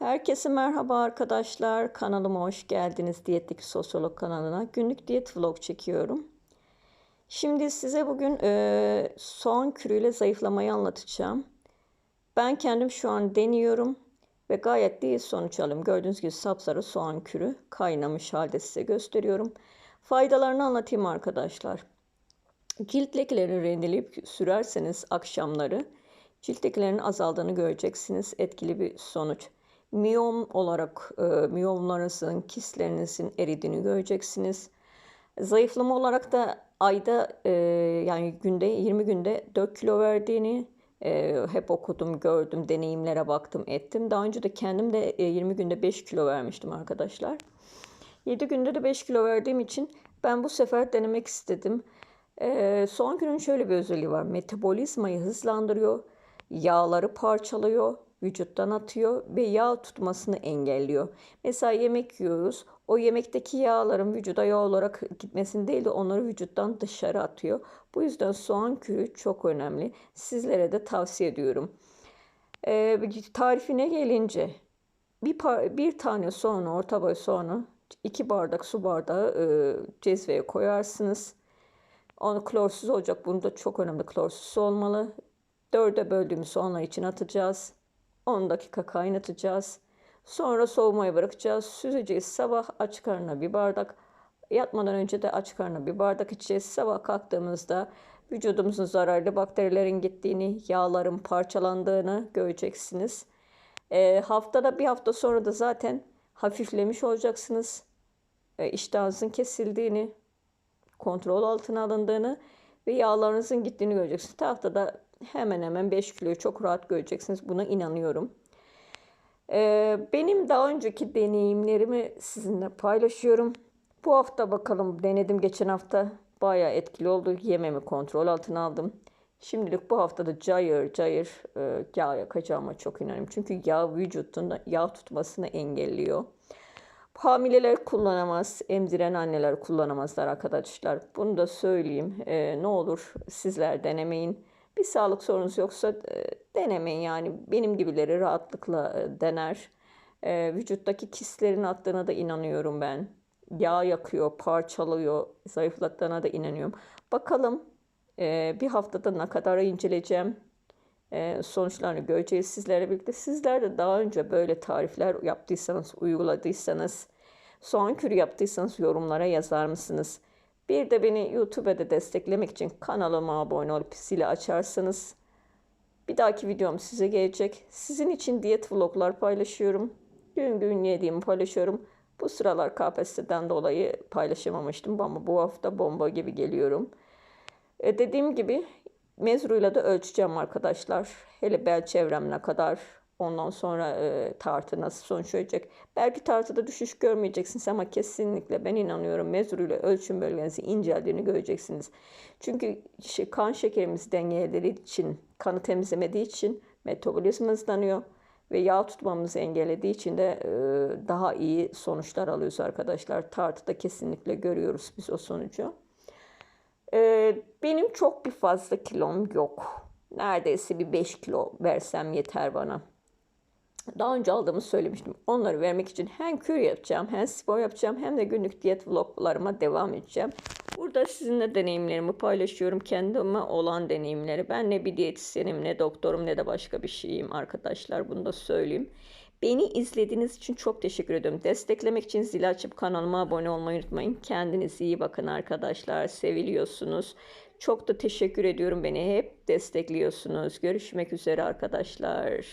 Herkese merhaba arkadaşlar. Kanalıma hoş geldiniz. Diyetlik Sosyolog kanalına. Günlük diyet vlog çekiyorum. Şimdi size bugün e, soğan kürüyle zayıflamayı anlatacağım. Ben kendim şu an deniyorum ve gayet iyi sonuç alıyorum. Gördüğünüz gibi sapsarı soğan kürü kaynamış halde size gösteriyorum. Faydalarını anlatayım arkadaşlar. Cilt lekelerini rendeleyip sürerseniz akşamları cilt lekelerinin azaldığını göreceksiniz. Etkili bir sonuç miyom olarak e, miyomlarınızın, kistlerinizin eridiğini göreceksiniz. Zayıflama olarak da ayda e, yani günde 20 günde 4 kilo verdiğini e, hep okudum, gördüm, deneyimlere baktım, ettim. Daha önce de kendim de e, 20 günde 5 kilo vermiştim arkadaşlar. 7 günde de 5 kilo verdiğim için ben bu sefer denemek istedim. E, soğan günün şöyle bir özelliği var. Metabolizmayı hızlandırıyor, yağları parçalıyor, vücuttan atıyor ve yağ tutmasını engelliyor. Mesela yemek yiyoruz. O yemekteki yağların vücuda yağ olarak gitmesini değil de onları vücuttan dışarı atıyor. Bu yüzden soğan kürü çok önemli. Sizlere de tavsiye ediyorum. Ee, tarifine gelince bir, bir tane soğanı, orta boy soğanı iki bardak su bardağı e, cezveye koyarsınız. Onu klorsuz olacak. Bunda çok önemli klorsuz olmalı. Dörde böldüğümüz soğanlar için atacağız. 10 dakika kaynatacağız. Sonra soğumaya bırakacağız. Süzeceğiz. Sabah aç karnına bir bardak. Yatmadan önce de aç karnına bir bardak içeceğiz. Sabah kalktığımızda vücudumuzun zararlı bakterilerin gittiğini, yağların parçalandığını göreceksiniz. E, haftada bir hafta sonra da zaten hafiflemiş olacaksınız. E, iştahınızın kesildiğini, kontrol altına alındığını ve yağlarınızın gittiğini göreceksiniz. Haftada hemen hemen 5 kiloyu çok rahat göreceksiniz. Buna inanıyorum. Ee, benim daha önceki deneyimlerimi sizinle paylaşıyorum. Bu hafta bakalım denedim geçen hafta. Bayağı etkili oldu. Yememi kontrol altına aldım. Şimdilik bu haftada cayır cayır e, yağ yakacağıma çok inanıyorum. Çünkü yağ vücutunda yağ tutmasını engelliyor. Hamileler kullanamaz, emziren anneler kullanamazlar arkadaşlar. Bunu da söyleyeyim. E, ne olur sizler denemeyin. Bir sağlık sorunuz yoksa e, denemeyin yani benim gibileri rahatlıkla e, dener. E, vücuttaki kistlerin attığına da inanıyorum ben. Yağ yakıyor, parçalıyor, zayıflattığına da inanıyorum. Bakalım bir haftada ne kadar inceleyeceğim. Sonuçlarını göreceğiz sizlerle birlikte. Sizler de daha önce böyle tarifler yaptıysanız, uyguladıysanız, soğan kürü yaptıysanız yorumlara yazar mısınız? Bir de beni YouTube'da desteklemek için kanalıma abone olup zili açarsanız bir dahaki videom size gelecek. Sizin için diyet vloglar paylaşıyorum. Gün gün yediğimi paylaşıyorum. Bu sıralar KPSS'den dolayı paylaşamamıştım ama bu hafta bomba gibi geliyorum. E dediğim gibi mezruyla da ölçeceğim arkadaşlar. Hele bel çevremine kadar Ondan sonra e, tartı nasıl sonuç verecek? Belki tartıda düşüş görmeyeceksiniz ama kesinlikle ben inanıyorum mezur ölçüm bölgenizi inceldiğini göreceksiniz. Çünkü şey, kan şekerimiz dengeleri için, kanı temizlemediği için metabolizma hızlanıyor ve yağ tutmamızı engellediği için de e, daha iyi sonuçlar alıyoruz arkadaşlar. Tartıda kesinlikle görüyoruz biz o sonucu. E, benim çok bir fazla kilom yok. Neredeyse bir 5 kilo versem yeter bana daha önce aldığımı söylemiştim. Onları vermek için hem kür yapacağım, hem spor yapacağım, hem de günlük diyet vloglarıma devam edeceğim. Burada sizinle deneyimlerimi paylaşıyorum. Kendime olan deneyimleri. Ben ne bir diyetisyenim, ne doktorum, ne de başka bir şeyim arkadaşlar. Bunu da söyleyeyim. Beni izlediğiniz için çok teşekkür ediyorum. Desteklemek için zil açıp kanalıma abone olmayı unutmayın. Kendinize iyi bakın arkadaşlar. Seviliyorsunuz. Çok da teşekkür ediyorum. Beni hep destekliyorsunuz. Görüşmek üzere arkadaşlar.